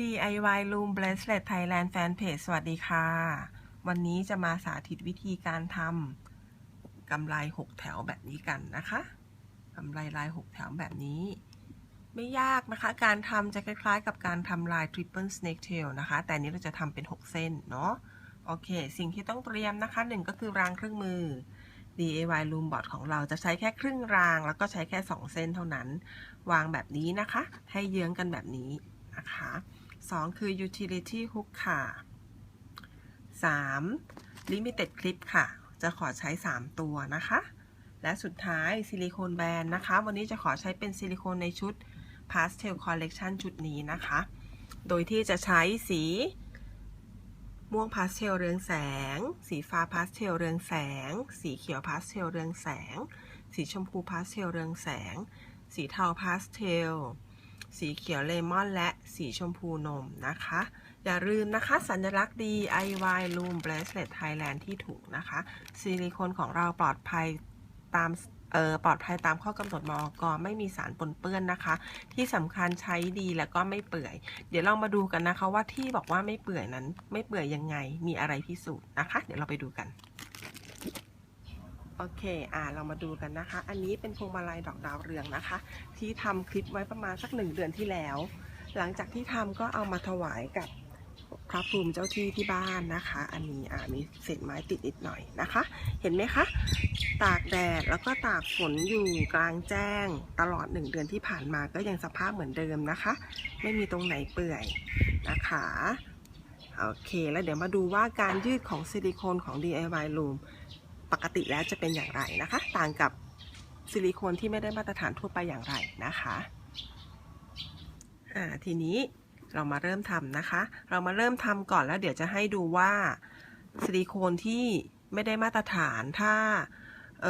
DIY Loom Bracelet Thailand Fanpage สวัสดีค่ะ วันนี้จะมาสาธิตวิธีการทำกำไร6แถวแบบนี้กันนะคะกำไรลาย6แถวแบบนี้ ไม่ยากนะคะ การทำจะคล้ายๆ กับการทำลาย Triple Snake Tail นะคะ แต่นนี้เราจะทำเป็น 6 เส้นเนาะโอเค สิ่งที่ต้องเตรียมนะคะหนึ่งก็คือรางเครื่องมือ DIY Loom Board ของเราจะใช้แค่ครึ่งราง แล้วก็ใช้แค่ 2 เส้นเท่านั้น วางแบบนี้นะคะ ให้เยื้องกันแบบนี้นะคะ 2 คือ utility hook ค่ะ 3 limited clip ค่ะ จะขอใช้ 3 ตัวนะคะ และสุดท้ายซิลิโคนแบนนะคะ วันนี้จะขอใช้เป็นซิลิโคนในชุด pastel collection ชุดนี้นะคะ โดยที่จะใช้สีม่วงพาสเทลเรืองแสง สีฟ้าพาสเทลเรืองแสง สีเขียวพาสเทลเรืองแสง สีชมพูพาสเทลเรืองแสง สีเทาพาสเทล สีเขียวเลมอนและสีชมพูนมนะคะ อย่าลืมนะคะ สัญลักษณ์ DIY Loom Bracelet Thailand ที่ถูกนะคะ ซิลิโคนของเราปลอดภัยตามเออปลอดภัยตามข้อกำหนดมอกไม่มีสารปนเปื้อนนะคะ ที่สำคัญใช้ดีแล้วก็ไม่เปื่อย เดี๋ยวเรามาดูกันนะคะว่าที่บอกว่าไม่เปื่อยนั้น ไม่เปื่อยยังไงมีอะไรพิสูจน์นะคะ เดี๋ยวเราไปดูกัน โอเค อ่า เรามาดูกันนะคะ อันนี้เป็นพวงมาลัยดอกดาวเรืองนะคะ ที่ทำคลิปไว้ประมาณสักหนึ่งเดือนที่แล้ว หลังจากที่ทำก็เอามาถวายกับพระภูมิเจ้าที่ที่บ้านนะคะ อันนี้ อ่า มีเศษไม้ติดนิดหน่อยนะคะ เห็นไหมคะ ตากแดดแล้วก็ตากฝนอยู่กลางแจ้ง ตลอดหนึ่งเดือนที่ผ่านมาก็ยังสภาพเหมือนเดิมนะคะ ไม่มีตรงไหนเปื่อยนะคะโอเค แล้วเดี๋ยวมาดูว่าการยืดของซิลิโคนของ DIY Loom ปกติแล้วจะเป็นอย่างไรนะคะ ต่างกับซิลิโคนที่ไม่ได้มาตรฐานทั่วไปอย่างไรนะคะอ่าทีนี้เรามาเริ่มทำนะคะ เรามาเริ่มทำก่อนแล้วเดี๋ยวจะให้ดูว่าซิลิโคนที่ไม่ได้มาตรฐานถ้าเอ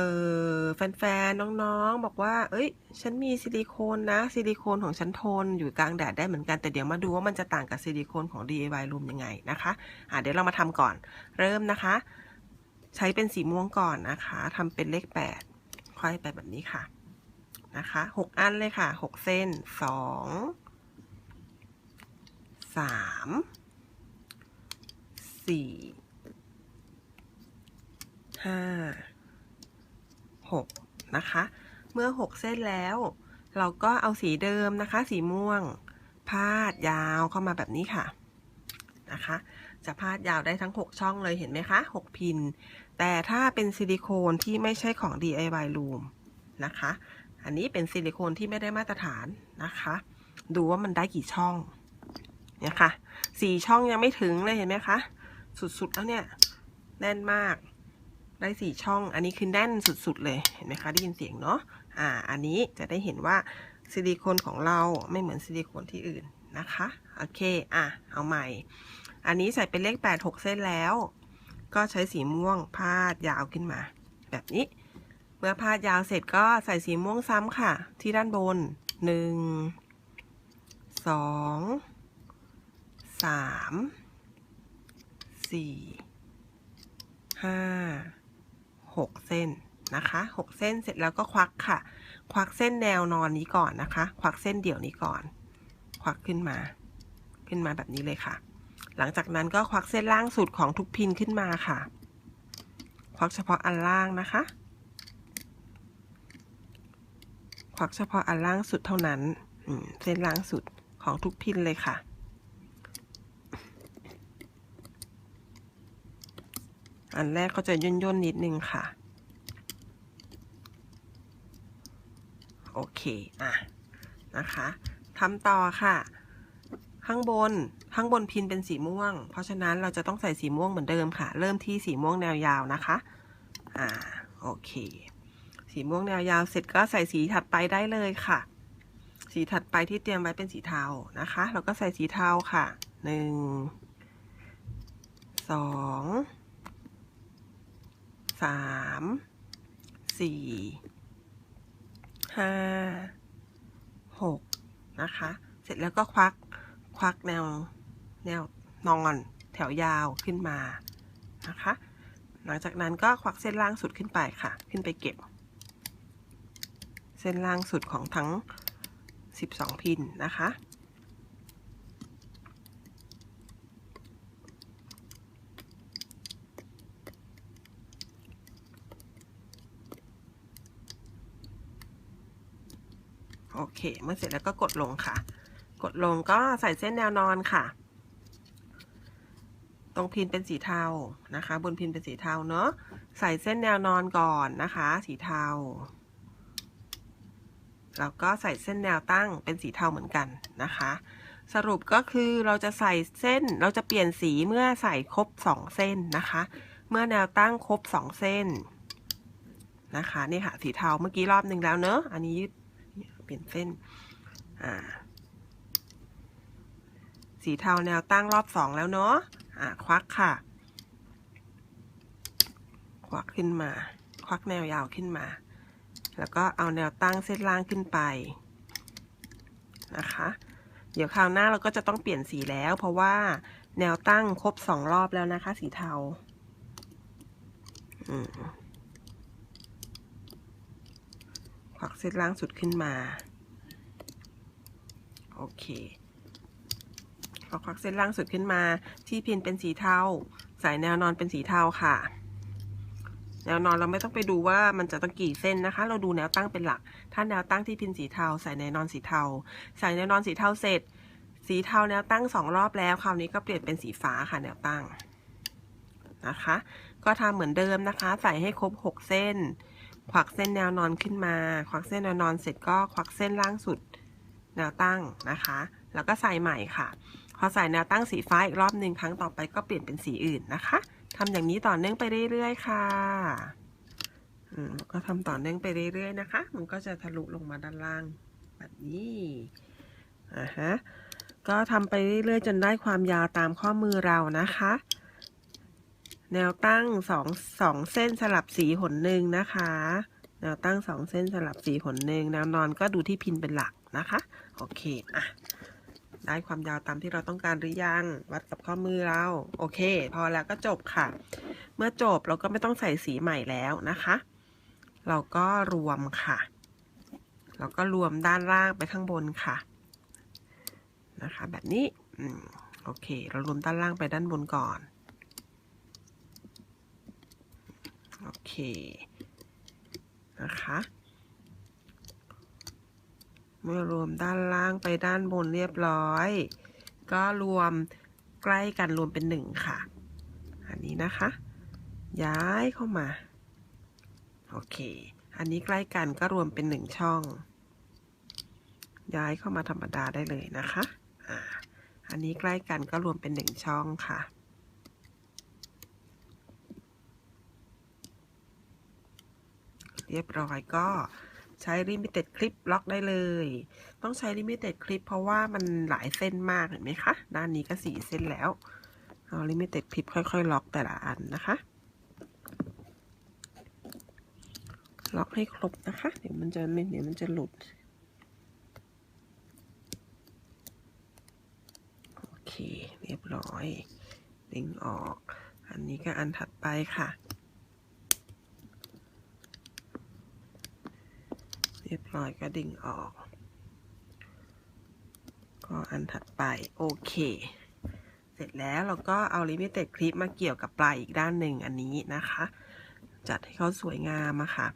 อแฟนๆ น้องๆ บอกว่า เอ้ย ฉันมีซิลิโคนนะ ซิลิโคนของฉันทนอยู่กลางแดดได้เหมือนกัน แต่เดี๋ยวมาดูว่ามันจะต่างกับซิลิโคนของ DIY Room ยังไงนะคะ อ่าเดี๋ยวเรามาทำก่อน เริ่มนะคะ ใช้เป็นสีม่วงก่อนนะคะทำเป็นเลขแปดค่อยไปแบบนี้ค่ะนะคะหกอันเลยค่ะหกเส้นสองสามสี่ห้าหกนะคะ เมื่อหกเส้นแล้ว เราก็เอาสีเดิมนะคะ สีม่วง พาดยาวเข้ามาแบบนี้ค่ะนะคะ จะพาดยาวได้ทั้ง 6 ช่องเลยเห็นไหมคะ 6 พิน แต่ถ้าเป็นซิลิโคนที่ไม่ใช่ของ DIY Loom นะคะ อันนี้เป็นซิลิโคนที่ไม่ได้มาตรฐานนะคะ ดูว่ามันได้กี่ช่องเนี่ยค่ะสี่ช่องยังไม่ถึงเลยเห็นไหมคะ สุดๆแล้วเนี่ยแน่นมากได้สี่ช่อง อันนี้คือแน่นสุดๆเลยเห็นไหมคะได้ยินเสียงเนาะอ่า อันนี้จะได้เห็นว่าซิลิโคนของเราไม่เหมือนซิลิโคนที่อื่นนะคะ โอเค อะ เอาใหม่ อันนี้ใส่เป็นเลขแปดหกเส้นแล้ว ก็ใช้สีม่วงพาดยาวขึ้นมา แบบนี้ เมื่อพาดยาวเสร็จก็ใส่สีม่วงซ้ำค่ะ ที่ด้านบนหนึ่งสองสามสี่ห้าหกเส้นนะคะหกเส้นเสร็จแล้วก็ควักค่ะ ควักเส้นแนวนอนนี้ก่อนนะคะ ควักเส้นเดี่ยวนี้ก่อน ควักขึ้นมา ขึ้นมาแบบนี้เลยค่ะ หลังจากนั้นก็ควักเส้นล่างสุดของทุกพินขึ้นมาค่ะ ควักเฉพาะอันล่างนะคะ ควักเฉพาะอันล่างสุดเท่านั้น เส้นล่างสุดของทุกพินเลยค่ะอันแรกก็จะย่นย่นนิดนึงค่ะ โอเค อะ นะคะทำต่อค่ะ ข้างบน ข้างบนพินเป็นสีม่วง เพราะฉะนั้นเราจะต้องใส่สีม่วงเหมือนเดิมค่ะ เริ่มที่สีม่วงแนวยาวนะคะ อ่า โอเค สีม่วงแนวยาวเสร็จก็ใส่สีถัดไปได้เลยค่ะ สีถัดไปที่เตรียมไว้เป็นสีเทานะคะ เราก็ใส่สีเทาค่ะ หนึ่ง สอง สาม สี่ ห้า หก นะคะ เสร็จแล้วก็ควัก ควักแนวแนวนอนแถวยาวขึ้นมานะคะ หลังจากนั้นก็ควักเส้นล่างสุดขึ้นไปค่ะ ขึ้นไปเก็บ เส้นล่างสุดของทั้ง 12 พินนะคะโอเค เมื่อเสร็จแล้วก็กดลงค่ะ กดลงก็ใส่เส้นแนวนอนค่ะ ตรงพินเป็นสีเทานะคะ บนพินเป็นสีเทาเนาะใส่เส้นแนวนอนก่อนนะคะ สีเทาแล้วก็ใส่เส้นแนวตั้งเป็นสีเทาเหมือนกันนะคะ สรุปก็คือเราจะใส่เส้นเราจะเปลี่ยนสีเมื่อใส่ครบสองเส้นนะคะ เมื่อแนวตั้งครบสองเส้นนะคะนี่ค่ะสีเทาเมื่อกี้รอบหนึ่งแล้วเนอะอันนี้ยืดเปลี่ยนเส้นอ่า สีเทาแนวตั้งรอบสองแล้วเนาะอ่าควักค่ะ ควักขึ้นมา ควักแนวยาวขึ้นมา แล้วก็เอาแนวตั้งเส้นล่างขึ้นไปนะคะ เดี๋ยวคราวหน้าเราก็จะต้องเปลี่ยนสีแล้ว เพราะว่าแนวตั้งครบสองรอบแล้วนะคะ สีเทาควักเส้นล่างสุดขึ้นมา โอเค พอควักเส้นล่างสุดขึ้นมา ที่พินเป็นสีเทาใส่แนวนอนเป็นสีเทาค่ะ แนวนอนเราไม่ต้องไปดูว่ามันจะต้องกี่เส้นนะคะ เราดูแนวตั้งเป็นหลัก ถ้าแนวตั้งที่พินสีเทาใส่แนวนอนสีเทาใส่แนวนอนสีเทาเสร็จ สีเทาแนวตั้งสองรอบแล้ว คราวนี้ก็เปลี่ยนเป็นสีฟ้าค่ะแนวตั้งนะคะ ก็ทำเหมือนเดิมนะคะ ใส่ให้ครบหกเส้น ควักเส้นแนวนอนขึ้นมา ควักเส้นแนวนอนเสร็จก็ควักเส้นล่างสุดแนวตั้งนะคะ แล้วก็ใส่ใหม่ค่ะ อใส่แนวตั้งสีฟ้าอีกรอบหนึ่งครั้งต่อไปก็เปลี่ยนเป็นสีอื่นนะคะทำอย่างนี้ต่อเนื่องไปเรื่อยๆค่ะก็ทำต่อเนื่องไปเรื่อยๆนะคะ มันก็จะทะลุลงมาด้านล่างแบบนี้อ่าฮะก็ทำไปเรื่อยๆ จนได้ความยาวตามข้อมือเรานะคะ แนวตั้งสองสองเส้นสลับสีหนหนึ่งนะคะ แนวตั้งสองเส้นสลับสีหนหนึ่งแนวนอนก็ดูที่พินเป็นหลักนะคะ โอเคอะ ได้ความยาวตามที่เราต้องการหรือยัง วัดกับข้อมือเรา โอเค พอแล้วก็จบค่ะ เมื่อจบเราก็ไม่ต้องใส่สีใหม่แล้วนะคะ เราก็รวมค่ะเราก็รวมด้านล่างไปข้างบนค่ะ นะคะ แบบนี้อโอเค เรารวมด้านล่างไปด้านบนก่อน โอเค นะคะ มื่อรวมด้านล่างไปด้านบนเรียบร้อย ก็รวมใกล้กันรวมเป็นหนึ่งค่ะ อันนี้นะคะ ย้ายเข้ามา โอเค อันนี้ใกล้กันก็รวมเป็นหนึ่งช่อง ย้ายเข้ามาธรรมดาได้เลยนะคะอ่าอันนี้ใกล้กันก็รวมเป็นหนึ่งช่องค่ะเรียบร้อยก็ ใช้ Limited Clip ล็อกได้เลย ต้องใช้ Limited Clip เพราะว่ามันหลายเส้นมากเห็นไหมคะ ด้านนี้ก็สี่เส้นแล้ว เอา Limited Clip ค่อยๆ ล็อกแต่ละอันนะคะ ล็อกให้ครบนะคะ เดี๋ยวมันจะไม่เดี๋ยวมันจะหลุด โอเค เรียบร้อยดึงออก อันนี้ก็อันถัดไปค่ะ รียบร้อยก็ดึงออก ก็อันถัดไปโอเค เสร็จแล้วเราก็เอาลิมิเต็ดคลิปมาเกี่ยวกับปลายอีกด้านหนึ่งอันนี้นะคะ จัดให้เขาสวยงามอะค่ะ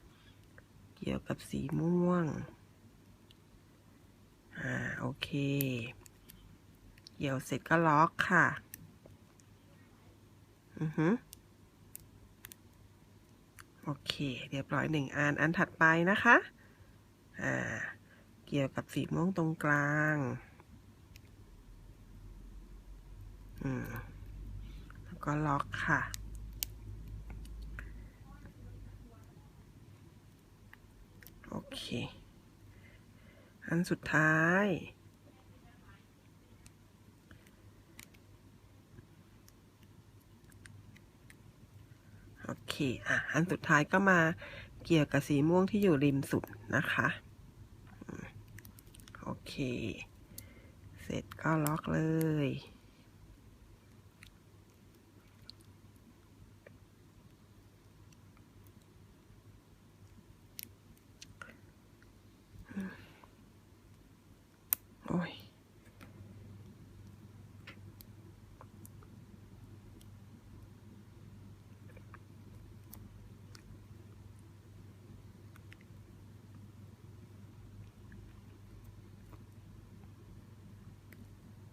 เกี่ยวกับสีม่วง อ่าโอเค เกี่ยวเสร็จก็ล็อกค่ะ อือฮึโอเค เรียบร้อยหนึ่งอัน อันถัดไปนะคะ อ่า เกี่ยวกับสีม่วงตรงกลาง อืม แล้วก็ล็อกค่ะ โอเค อันสุดท้ายโอเค อะ อันสุดท้ายก็มาเกี่ยวกับสีม่วงที่อยู่ริมสุดนะคะ เค เสร็จก็ล็อกเลย โอ้ย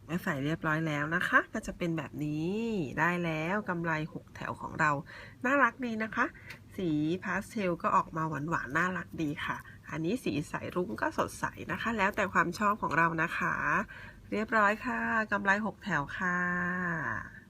และใส่เรียบร้อยแล้วนะคะ ก็จะเป็นแบบนี้ได้แล้วกำไร 6 แถวของเรา น่ารักดีนะคะ สีพาสเทลก็ออกมาหวานๆน่ารักดีค่ะ อันนี้สีใสรุ้งก็สดใสนะคะ แล้วแต่ความชอบของเรานะคะ เรียบร้อยค่ะกำไร 6 แถวค่ะ